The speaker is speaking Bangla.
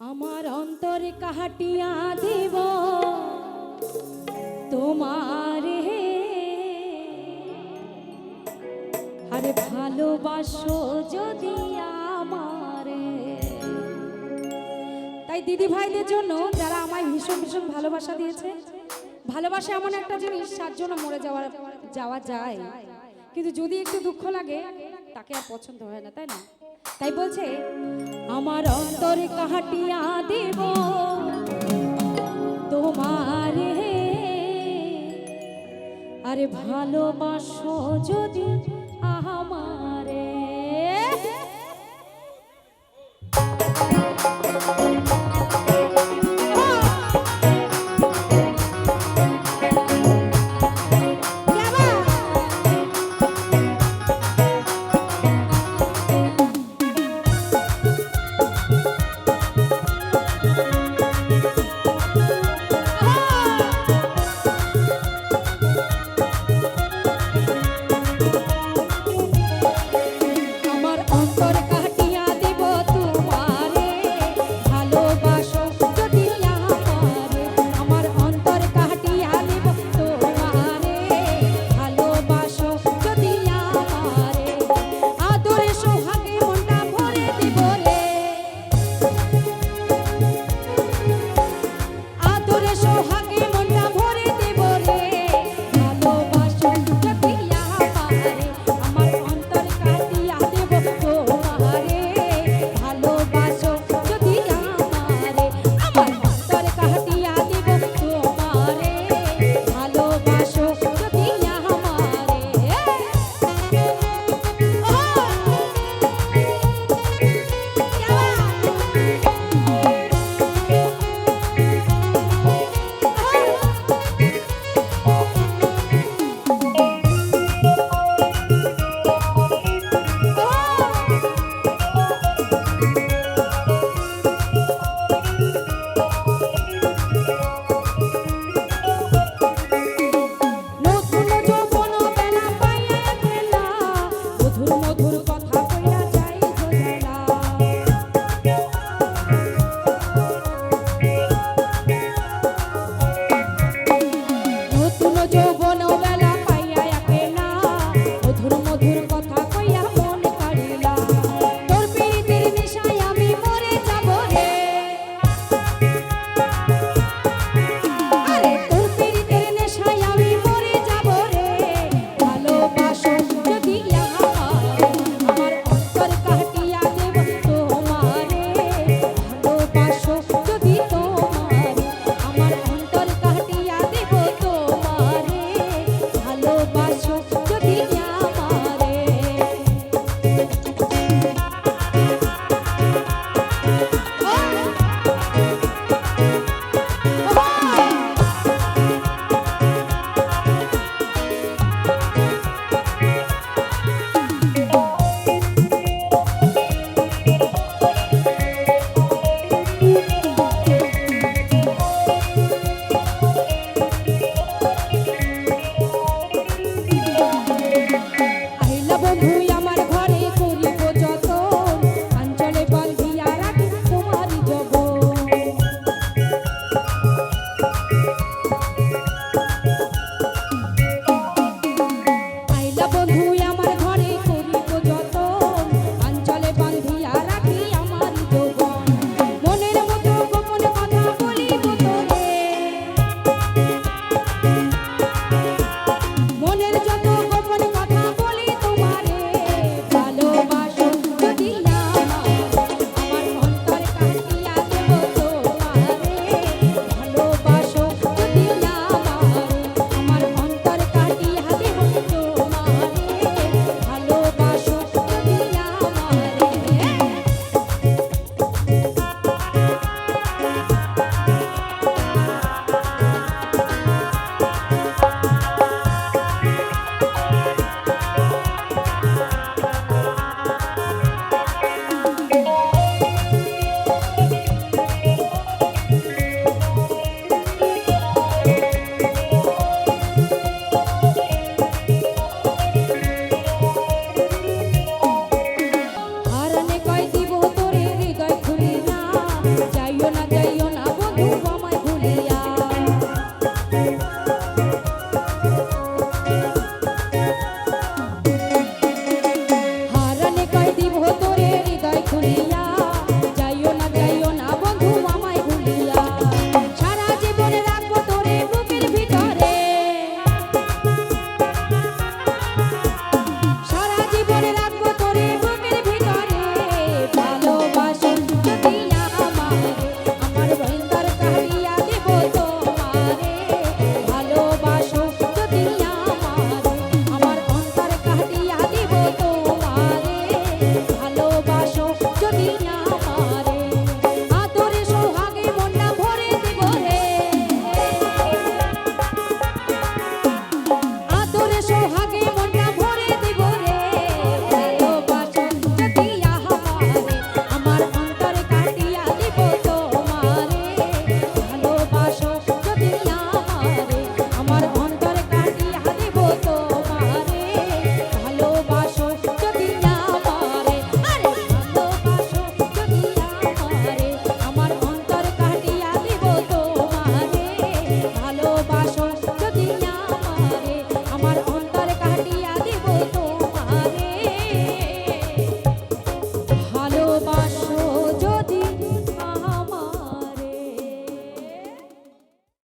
আমার অন্তরে কাহাটিয়া দেব? তোমারে আরে ভালোবাসো যদি আমারে তাই দিদি ভাইদের জন্য যারা আমায় ভীষণ ভীষণ ভালোবাসা দিয়েছে, ভালোবাসা এমন একটা জিনিস যার জন্য মরে যাওয়া যাওয়া যায়। কিন্তু যদি একটু দুঃখ লাগে, তাকে আর পছন্দ হয় না, তাই না? তাই বলছে আমার অন্তরে কাহাটিয়া দেব? তোমারে আরে ভালোবাসো যদি আমারে আমার অন্তরে